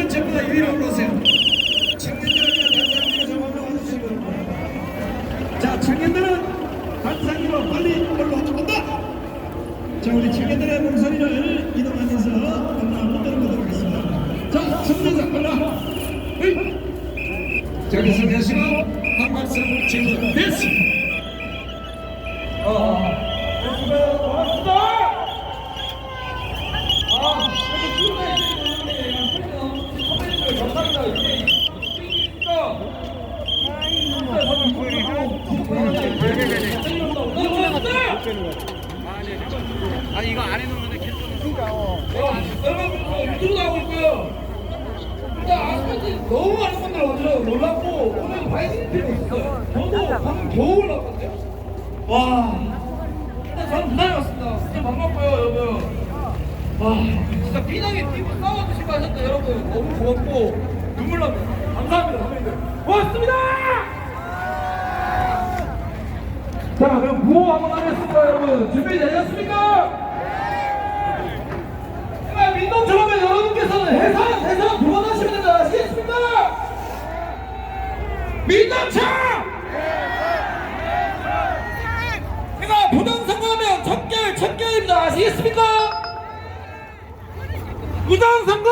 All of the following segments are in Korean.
청년들은 전부 다 위로 올라오세요. 청년들은 바랍니다. 자, 청년들은 단상위로 빨리 올라온다. 자, 우리 청년들의 목소리를 이동하면서 한번 들어보도록 하겠습니다. 자, 청년들 올라. 으이. 저기 서 계시고 한 말씀 지금 됐습니다. 아니 이거 안 해놓으면 계속 여러분 유튜브 하고 있고요. 일단 아직까지 너무 많은 분들 와주셔서 놀랐고 오늘 봐주실 필요 있어요. 저도 방금 겨우 올라왔거든요. 와, 일단 저는 부산에 왔습니다. 진짜 반갑고요, 여러분. 와, 진짜 비장에 뛰고 싸워주시고 하셨던 여러분 너무 고맙고 눈물 납니다. 감사합니다, 선배님들. 고맙습니다! 자, 그럼 구호 한번 하겠습니다, 여러분. 준비 되셨습니까? 제가 민동처럼 여러분께서는 해산, 해산 두번 하시면 된다. 아시겠습니까? 민동처! 제가 부당선거하면 척결, 척결입니다. 아시겠습니까? 부당선거!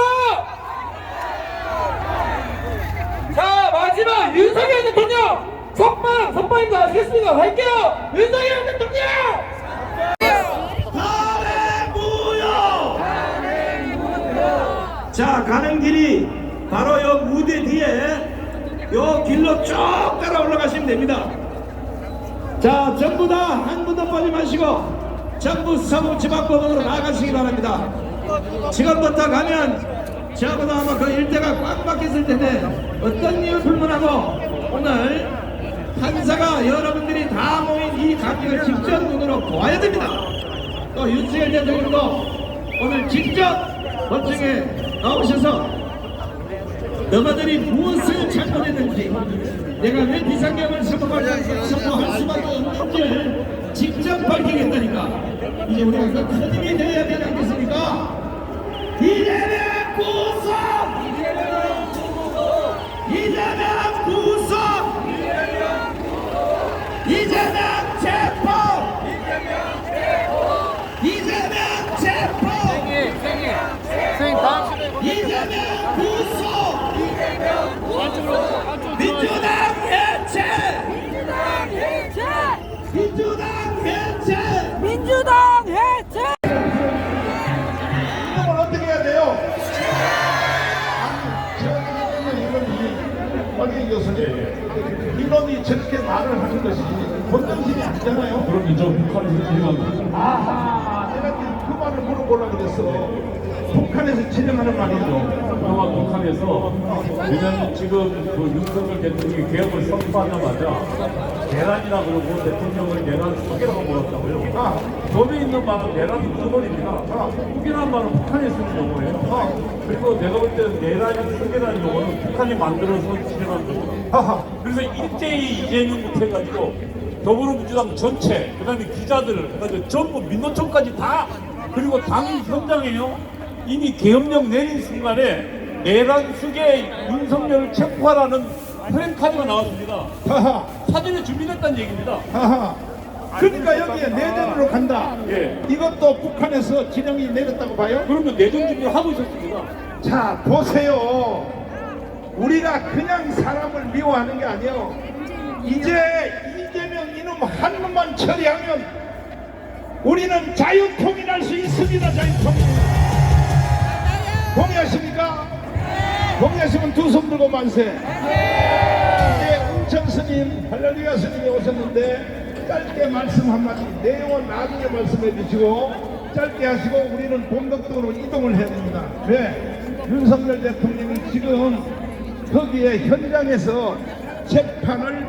자, 마지막 윤석열 대통령! 석방, 석방입니다. 아시겠습니까? 갈게요! 윤석열 대통령! 자 가는 길이 바로 요 무대 뒤에 요 길로 쭉 따라 올라가시면 됩니다. 자 전부 다 한 분도 빠지 마시고 전부 서구 지방법원으로 나가시기 바랍니다. 지금부터 가면 저보다 아마 그 일대가 꽉 막혔을 텐데 어떤 이유 불문하고 오늘 판사가 여러분들이 다 모인 이 가격을 직접 눈으로 보아야 됩니다. 또 윤석열 대통령도 오늘 직접 법정에 나오셔서 너희들이 무엇을 잘못했는지 내가 왜 비상경을 선포할, 수밖에 없는지를 직접 밝히겠다니까 이제 우리가 그 큰 힘이 되어야 되지 않겠습니까? 이재명 구속! 이재명 구속! 이재명 체포! 이재명 체포! 이재명 구속! 민주당 해체! 민주당 해체! 민주당 해체! 이걸 어떻게 해야 돼요? 아니, 교수님, 이놈이 저렇게 말을 하는 것이 본정신이 아니잖아요. 그럼 이제 진행하는 아하, 내가 그 말을 물어보려고 그랬어. 북한에서 진행하는 말이죠. 평화 북한에서 왜냐하면 지금 그 윤석열 대통령이 개혁을 선포하자마자 내란이라 그러고 대통령을 내란 수계라고 불렀다고요. 아, 법에 있는 말은 내란 수건입니다. 후기란 말은 북한에 쓰는 용어예요. 그리고 내가 볼 때는 내란이 수계라는 용어는 북한이 만들어서 진행한 거예요. 하하. 그래서 일제히 이재명부터 해가지고 더불어민주당 전체, 그 다음에 기자들, 해가지고 전부 민노총까지 다, 그리고 당 현장에요. 이미 계엄령 내린 순간에 내란 수계 윤석열을 체포하라는 프랭카드가 나왔습니다. 하하. 사전에 준비됐다는 얘기입니다. 하하. 그러니까 여기에 내전으로 간다. 예. 이것도 북한에서 진영이 내렸다고 봐요? 그러면 내정 준비를 하고 있었습니다. 자, 보세요. 우리가 그냥 사람을 미워하는 게 아니에요. 이제 이재명 이놈 한 놈만 처리하면 우리는 자유통일할 수 있습니다. 자유통일. 동의하십니까? 동의하시면 두 손 들고 만세. 네, 은천 스님, 할렐루야 스님이 오셨는데 짧게 말씀 한마디, 내용은 나중에 말씀해 주시고 짧게 하시고 우리는 본격적으로 이동을 해야 됩니다. 왜? 윤석열 대통령이 지금 거기에 현장에서 재판을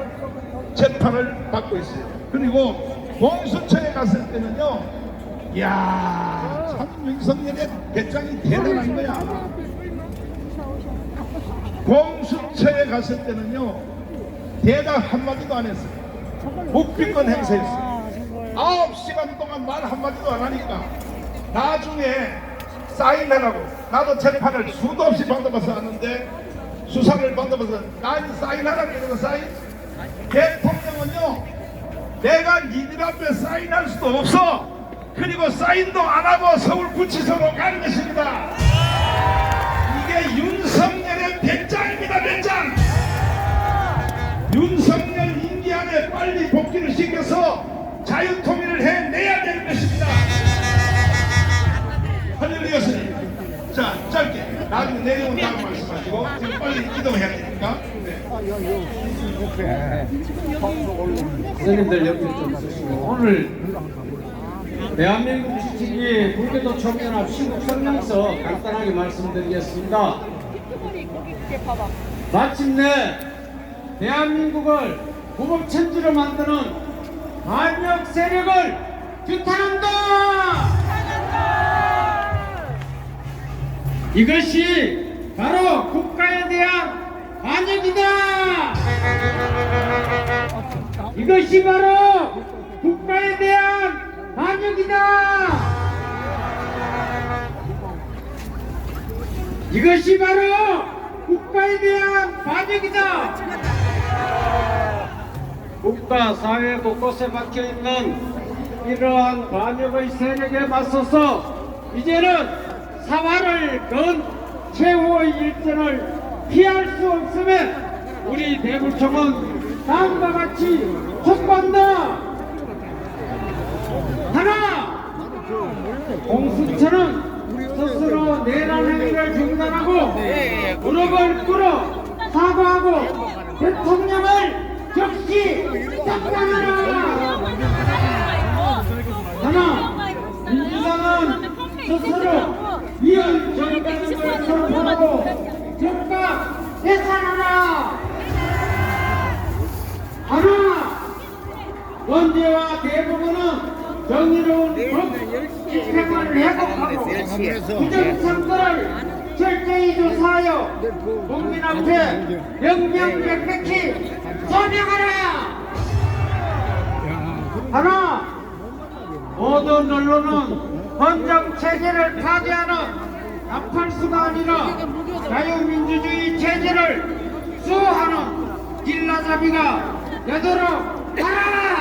재판을 받고 있어요. 그리고 공수처에 갔을 때는요, 참 윤석열의 배짱이 대단한 거야. 공수처에 갔을 때는요, 대답 한마디도 안 했어요. 묵비권 행사했어요. 아홉 시간 동안 말 한마디도 안 하니까 나중에 사인하라고 나도 재판을 수도 없이 받아봐서 왔는데 수사를 받아봐서 난 사인하라고 이러고 사인 대통령은요 내가 니들 앞에 사인할 수도 없어 그리고 사인도 안 하고 서울구치소로 가는 것입니다 이게 윤석열의 배짱입니다 배짱 윤석열 임기 안에 빨리 복귀를 시켜서 자유통일을 해내야 되는 것입니다. 할렐루야 스님. 자, 짧게. 나중에 내려온 다음 말씀하시고, 지금 빨리 이동해야 되니까. 네. 선생님들 옆에 좀 서시고 오늘 대한민국 지킴이 불교도 총연합 시국 성명서 간단하게 말씀드리겠습니다. 마침내 대한민국을 구법천지로 만드는 반역 세력을 규탄한다! 이것이 바로 국가에 대한 반역이다! 이것이 바로 국가에 대한 반역이다. 이것이 바로 국가에 대한 반역이다. 국가 사회 곳곳에 박혀 있는 이러한 반역의 세력에 맞서서 이제는 사활을 건 최후의 일전을 피할 수 없으면 우리 대구청은 다음과 같이 촉구한다. 하나, 공수처는 스스로 내란 행위를 중단하고 무릎을 꿇어 사과하고 대통령을 즉시 삭감하라. 하나, 민주당은 스스로 위헌 정당을 선포하고 즉각 해산하라. 하나, 원죄와 대부분은 정의로운 법 집행을 회복하고 부정선거를 철저히 조사하여 국민 앞에 명명백백히 서명하라. 하나, 모든 언론은 헌정 체제를 파괴하는 나팔수가 아니라 자유민주주의 체제를 수호하는 길라잡이가 되도록 하라.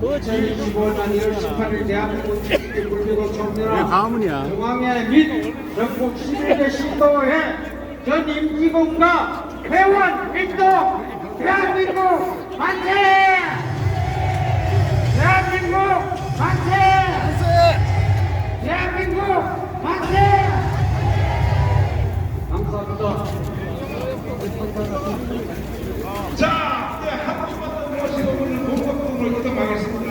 2025년 1월 18일 대한민국 국민불교도 총연합 중앙회 및 전국 11개 시도회 전 임직원과 회원 일동 대한민국 만세! 대한민국 만세! 대한민국 만세! 감사합니다. 자, 이제 한 분만 더 모시고 오늘 본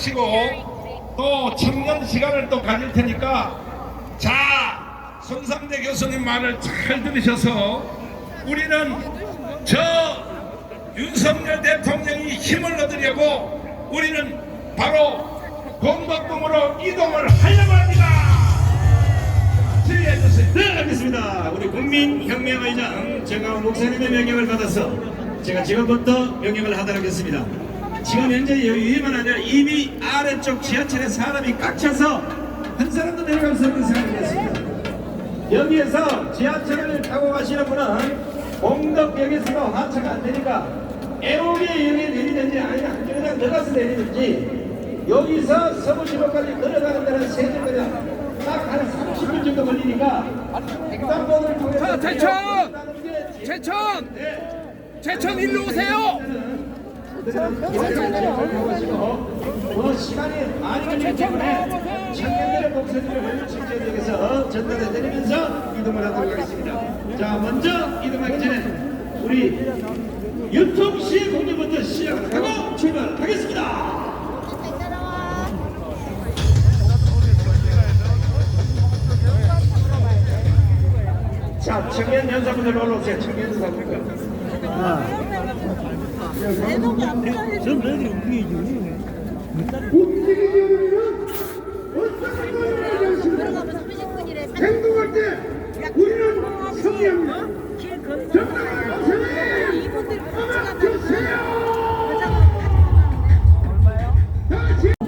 하시고 또 청년 시간을 또 가질 테니까 자 손상대 교수님 말을 잘 들으셔서 우리는 저 윤석열 대통령이 힘을 얻으려고 우리는 바로 공덕동으로 이동을 하려고 합니다. 지휘해 주세요. 네, 알겠습니다. 우리 국민혁명의장 제가 목사님의 명령을 받아서 제가 지금부터 명령을 하도록 하겠습니다. 지금 현재 여기만 아니라 이미 아래쪽 지하철에 사람이 꽉 차서 한 사람도 내려갈 수 없는 상황이 됐습니다. 여기에서 지하철을 타고 가시는 분은 공덕역에서도 하차가 안 되니까 애로게 여기 내리든지 아니면 한쪽에다 들어가서 내리든지 여기서 서울시로까지 걸어가는 데는 세점까지 딱한 30분 정도 걸리니까 횡단보도를 통해서 제천! 네. 제천 일로 오세요! 뭐 시간이 많이 걸리기 때문에 청년들의 목소리를 직접역에서 전달해 드리면서 이동을 하도록 하겠습니다. 자, 먼저 이동하기 전에 우리 유통시 공개부터 시작하고 출발하겠습니다. 자, 청년 연사분들 올라오세요. 청년 연사분들. 행동할 때 우리는 승리합니다. 정당한 세상에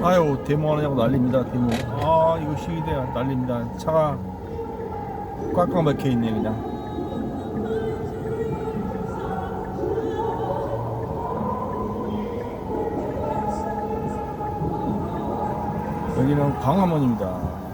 아유 데모 하느냐고 난립니다 데모. 아 이거 시위대 난립니다. 차가 꽉꽉 막혀 있네 그냥 여기는 광화문입니다